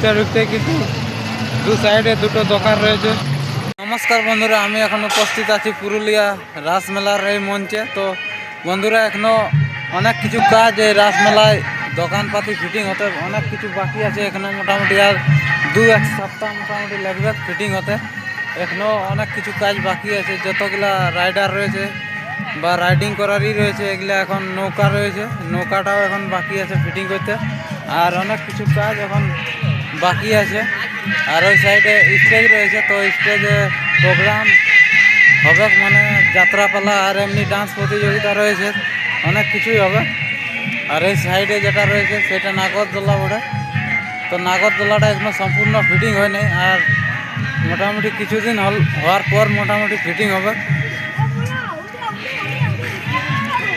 ঢুকতে ঢুকতে কিন্তু দু সাইডে দুটো দোকান রয়েছে। নমস্কার বন্ধুরা, আমি এখন উপস্থিত আছি পুরুলিয়া রাসমেলার এই মঞ্চে। তো বন্ধুরা, এখনও অনেক কিছু কাজ এই রাসমেলায়, দোকানপাতি ফিটিং হতে অনেক কিছু বাকি আছে। এখনও মোটামুটি আর দু এক সপ্তাহ মোটামুটি লাগবে ফিটিং হতে। এখনও অনেক কিছু কাজ বাকি আছে। যতগুলা রাইডার রয়েছে বা রাইডিং করারই রয়েছে, এগুলা এখন নৌকা রয়েছে। নৌকাটাও এখন বাকি আছে ফিটিং করতে। আর অনেক কিছু কাজ এখন বাকি আছে। আর ওই সাইডে স্টেজ রয়েছে, তো স্টেজে প্রোগ্রাম হবে মানে যাত্রাপালা আর এমনি ডান্স প্রতিযোগিতা রয়েছে, অনেক কিছুই হবে। আর এই সাইডে যেটা রয়েছে, সেটা নাগরদোলা বলে তো নাগরদোলাটা এখনও সম্পূর্ণ ফিটিং হয় নাই আর মোটামুটি কিছুদিন হল, হওয়ার পর মোটামুটি ফিটিং হবে।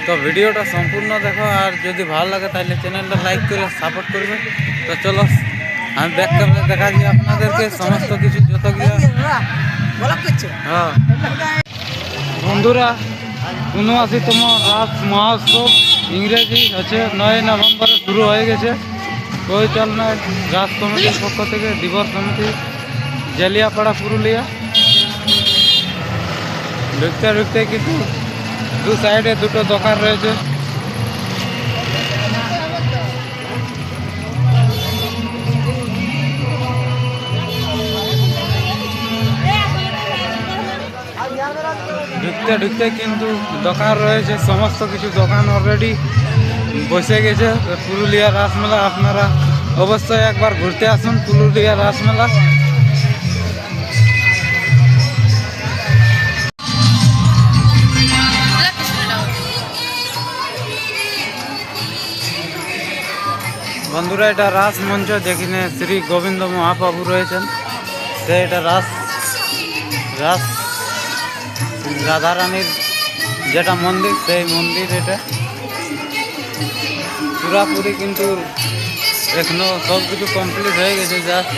তো ভিডিওটা সম্পূর্ণ দেখো, আর যদি ভালো লাগে তাহলে চ্যানেলটা লাইক করে সাপোর্ট করবে। তো চলো আমি ব্যাক ক্যামেরা দেখা দিই আপনাদেরকে, সমস্ত কিছু যতগুলো হ্যাঁ। বন্ধুরা উনআশিতম রাস মহোৎসব ইংরেজি হচ্ছে নয় নভেম্বরে শুরু হয়ে গেছে। পরিচালনায় রাস কমিটির পক্ষ থেকে দিবস সমিতি জালিয়াপাড়া, পুরুলিয়া। ঢুকতে ঢুকতে কিন্তু দু সাইডে দুটো দোকান রয়েছে। ঢুকতে ঢুকতে কিন্তু দোকান রয়েছে, সমস্ত কিছু দোকান অলরেডি বসে গেছে। পুরুলিয়া রাসমেলা, আপনারা অবশ্যই একবার ঘুরতে আসুন, পুরুলিয়া রাসমেলা। বন্ধুরা, এটা রাস মঞ্চ যেখানে শ্রী গোবিন্দ মহাপ্রভু রয়েছেন। তো এটা রাস রাস রাধারানীর যেটা মন্দির, সেই মন্দির এটা। পুরাপুরি কিন্তু এখনও সব কিছু কমপ্লিট হয়ে গেছে জাস্ট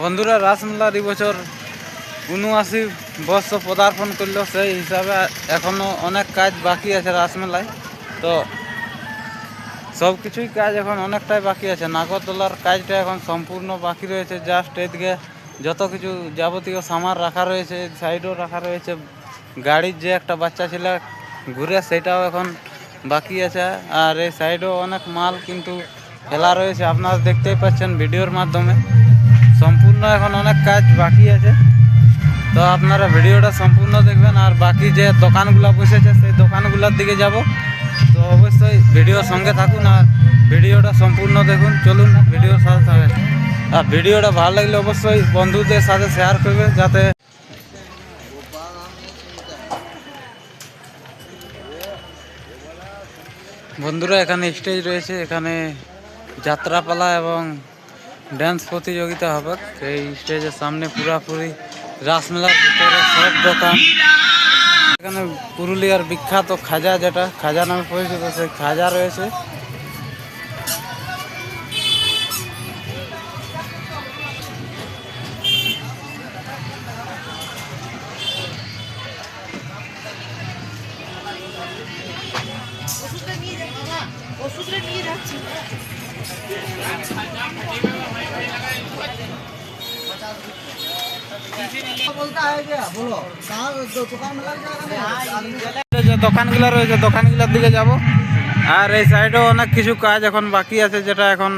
বন্ধুরা রাসমেলার এই বছর উনআশি বর্ষ পদার্পণ করল সেই হিসাবে এখনও অনেক কাজ বাকি আছে রাসমেলায়। তো সব কিছুই কাজ এখন অনেকটাই বাকি আছে। নাগরদোলার কাজটা এখন সম্পূর্ণ বাকি রয়েছে। জাস্ট এদিকে যত কিছু যাবতীয় সামান রাখা রয়েছে সাইডও রাখা রয়েছে, গাড়ির যে একটা বাচ্চা ছিল ঘুরে সেটাও এখন বাকি আছে। আর এই সাইডেও অনেক মাল কিন্তু ফেলা রয়েছে। আপনারা দেখতেই পাচ্ছেন ভিডিওর মাধ্যমে। সম্পূর্ণ এখন অনেক কাজ বাকি আছে। তো আপনারা ভিডিওটা সম্পূর্ণ দেখবেন আর বাকি যে দোকানগুলো বসেছে, সেই দোকানগুলোর দিকে যাব। তো অবশ্যই ভিডিওর সঙ্গে থাকুন আর ভিডিওটা সম্পূর্ণ দেখুন। চলুন ভিডিওর সাথে থাকেন। আর ভিডিওটা ভালো লাগলে অবশ্যই বন্ধুদের সাথে শেয়ার করবে যাতে বন্ধুরা এখানে স্টেজ রয়েছে। এখানে যাত্রাপালা এবং ড্যান্স প্রতিযোগিতা হবে। এই স্টেজের সামনে পুরাপুরি রাসমেলার ভিতরে সব দোকান। এখানে পুরুলিয়ার বিখ্যাত খাজা যেটা, খাজা নামে পরিচিত, সেই খাজা রয়েছে। যে দোকানগুলো রয়েছে, দোকানগুলোর দিকে যাব। আর এই সাইডেও অনেক কিছু কাজ এখন বাকি আছে, যেটা এখন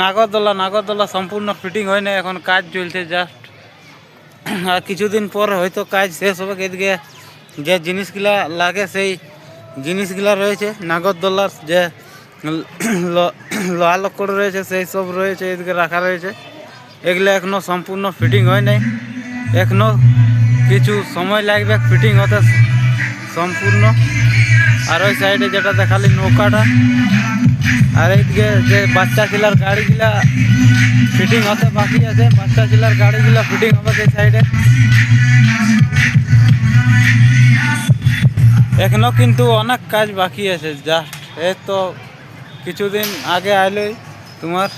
নাগরদোলা। নাগরদোলা সম্পূর্ণ ফিটিং হয় না এখন কাজ চলছে জাস্ট আর কিছুদিন পর হয়তো কাজ শেষ হবে, এদিকে যে জিনিসগুলা লাগে, সেই জিনিসগুলা রয়েছে। নাগরদোলার যে লোহা লক্কড় রয়েছে, সেই সব রয়েছে, এদিকে রাখা রয়েছে। এগুলো এখনও সম্পূর্ণ ফিটিং হয় নাই। এখনও কিছু সময় লাগবে ফিটিং হতে সম্পূর্ণ। আর ওই সাইডে যেটা দেখালি নৌকাটা, আর এইদিকে যে বাচ্চা ছিলার গাড়িগুলা ফিটিং হতে বাকি আছে, বাচ্চা ছিলার গাড়িগুলা ফিটিং হবে সেই সাইডে এখনও কিন্তু অনেক কাজ বাকি আছে জাস্ট এই তো কিছুদিন আগে আইলেই তোমার।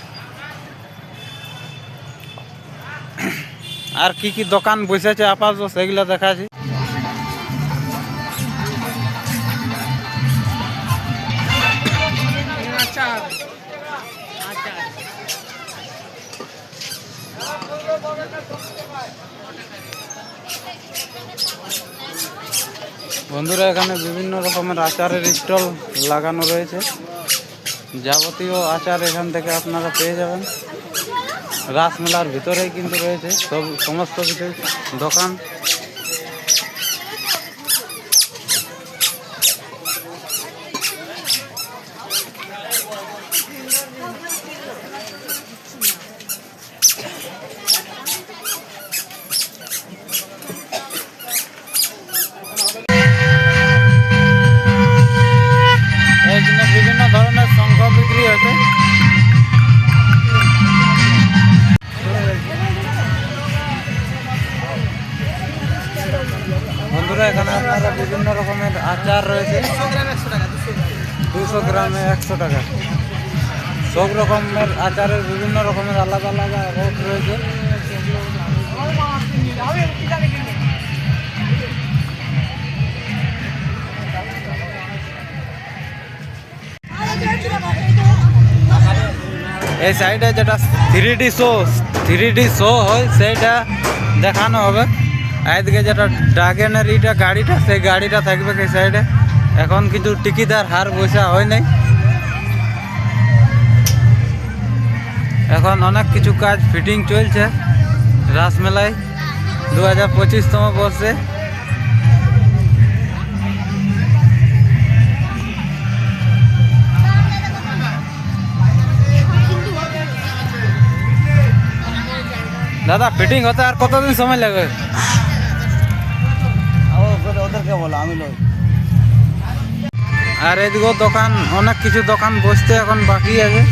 আর কি কি দোকান বসেছে, আপাতত সেগুলো দেখাচ্ছি। বন্ধুরা, এখানে বিভিন্ন রকমের আচারের স্টল লাগানো রয়েছে। যাবতীয় আচার এখান থেকে আপনারা পেয়ে যাবেন। রাসমেলার ভিতরেই কিন্তু রয়েছে সব সমস্ত কিছু দোকান। বন্ধুরা, এখানে আপনারা বিভিন্ন রকমের আচার রয়েছে। দুশো গ্রামে একশো টাকা। সব রকমের আচারের বিভিন্ন রকমের আলাদা আলাদা রেট রয়েছে। এই সাইডে যেটা three D show three D show হয়, সেইটা দেখানো হবে। এদিকে যেটা ড্রাগনের ইটা গাড়িটা, সেই গাড়িটা থাকবে এই সাইডে? এখন কিছু টিকিটার হার বসা হয় নাই। এখন অনেক কিছু কাজ ফিটিং চলছে। রাসমেলায় দু হাজার পঁচিশতম বর্ষে। দাদা, ফিটিং হতে আর কতদিন সময় লাগবে? ওদেরকে বলো আমি লই। আর এদিকেও দোকান অনেক কিছু দোকান বসতে এখন বাকি আছে।